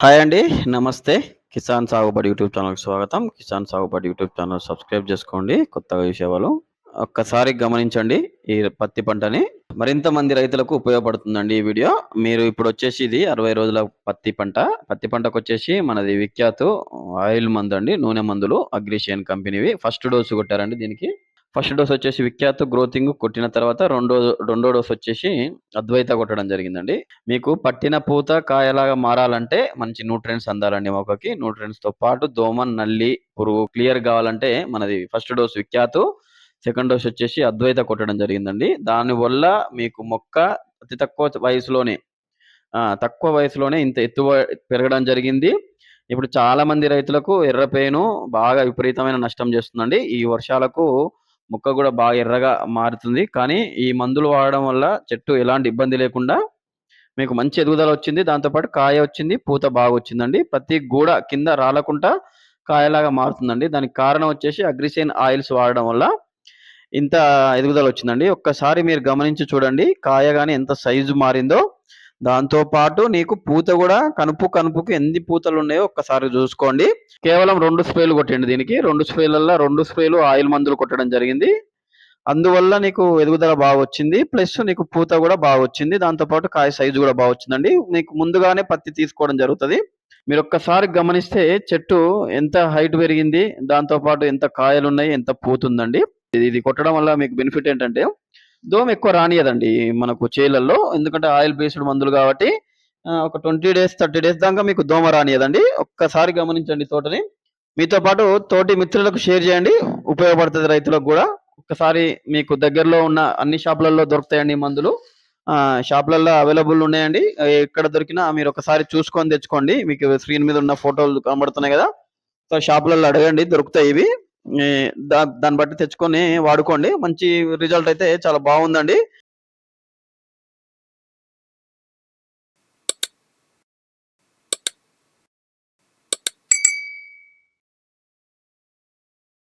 Hi అండి. నమస్తే. కిసాన్ సాగుబడి యూట్యూబ్ ఛానల్‌కి స్వాగతం. కిసాన్ సాగుబడి యూట్యూబ్ ఛానల్ సబ్స్క్రైబ్ చేసుకోండి. కొత్తగా చూసేవాళ్ళు. ఒక్కసారి గమనించండి ఈ పత్తి పంటని. మరింత మంది రైతులకు ఉపయోగపడుతుందండి ఈ వీడియో. మీరు ఇప్పుడు వచ్చేసి ఇది 60 రోజుల పత్తి పంట. పత్తి పంటకొచ్చేసి మనది విఖ్యాత్ ఆయిల్ మందు అండి నూనె మందులు అగ్రిషియన్ కంపెనీవి. ఫస్ట్ డోస్ కొట్టారండి దీనికి. ఫస్ట్ డోస్ వచ్చేసి విఖ్యాత్ గ్రోతింగ్ కొట్టిన తర్వాత రెండో రెండో డోస్ వచ్చేసి అద్వైత కొట్టడం జరిగిందండి. మీకు పట్టిన పూత కాయలాగా మారాలంటే మంచి న్యూట్రియన్స్ అందాలండి మొక్కకి. తో పాటు దోమ, నల్లి, పురుగు క్లియర్ కావాలంటే మనది ఫస్ట్ డోస్ విఖ్యాతు. సెకండ్ డోస్ వచ్చేసి అద్వైత కొట్టడం జరిగిందండి. దానివల్ల మీకు మొక్క అతి తక్కువ వయసులోనే తక్కువ వయసులోనే ఇంత ఎత్తు పెరగడం జరిగింది. ఇప్పుడు చాలా మంది రైతులకు ఎర్రపేను బాగా విపరీతమైన నష్టం చేస్తుందండి. ఈ వర్షాలకు మొక్క కూడా బాగా ఎర్రగా మారుతుంది. కానీ ఈ మందులు వాడడం వల్ల చెట్టు ఎలాంటి ఇబ్బంది లేకుండా మీకు మంచి ఎదుగుదల వచ్చింది. దాంతోపాటు కాయ వచ్చింది. పూత బాగా వచ్చిందండి ప్రతి గూడ కింద రాలకుండా కాయలాగా మారుతుందండి. దానికి కారణం వచ్చేసి అగ్రిసైన్ ఆయిల్స్ వాడడం వల్ల ఇంత ఎదుగుదల వచ్చిందండి. ఒక్కసారి మీరు గమనించి చూడండి. కాయ కానీ ఎంత సైజు మారిందో. దాంతోపాటు నీకు పూత కూడా కనుపు కనుపుకి ఎన్ని పూతలు ఉన్నాయో ఒక్కసారి చూసుకోండి. కేవలం రెండు స్ప్రేలు కొట్టండి దీనికి. 2 స్ప్రేలల్ల 2 స్ప్రేలు ఆయిల్ మందులు కొట్టడం జరిగింది. అందువల్ల నీకు ఎదుగుదల బాగా వచ్చింది ప్లస్ నీకు పూత కూడా బాగొచ్చింది. దాంతో పాటు కాయ సైజు కూడా బాగా వచ్చిందండి నీకు ముందుగానే పత్తి తీసుకోవడం జరుగుతుంది మీరు ఒక్కసారి గమనిస్తే చెట్టు ఎంత హైట్ పెరిగింది. దాంతో పాటు ఎంత కాయలున్నాయి, ఎంత పూతుందండి. ఇది కొట్టడం వల్ల మీకు బెనిఫిట్ ఏంటంటే దోమ ఎక్కువ రానియదండి మనకు చేలల్లో. ఎందుకంటే ఆయిల్ బేస్డ్ మందులు కాబట్టి ఒక 20 డేస్, 30 డేస్ దాకా మీకు దోమ రానీయదండి. ఒక్కసారి గమనించండి తోటని. మీతో పాటు తోటి మిత్రులకు షేర్ చేయండి. ఉపయోగపడుతుంది రైతులకు కూడా ఒక్కసారి మీకు దగ్గరలో ఉన్న అన్ని షాపులలో దొరుకుతాయండి మందులు. షాపులలో అవైలబుల్ ఉన్నాయండి. ఎక్కడ దొరికినా మీరు ఒకసారి చూసుకొని తెచ్చుకోండి. మీకు స్క్రీన్ మీద ఉన్న ఫోటోలు కనబడుతున్నాయి కదా సో, షాపులలో అడగండి దొరుకుతాయి ఇవి. దాన్ని బట్టి తెచ్చుకొని వాడుకోండి. మంచి రిజల్ట్ అయితే చాలా బాగుందండి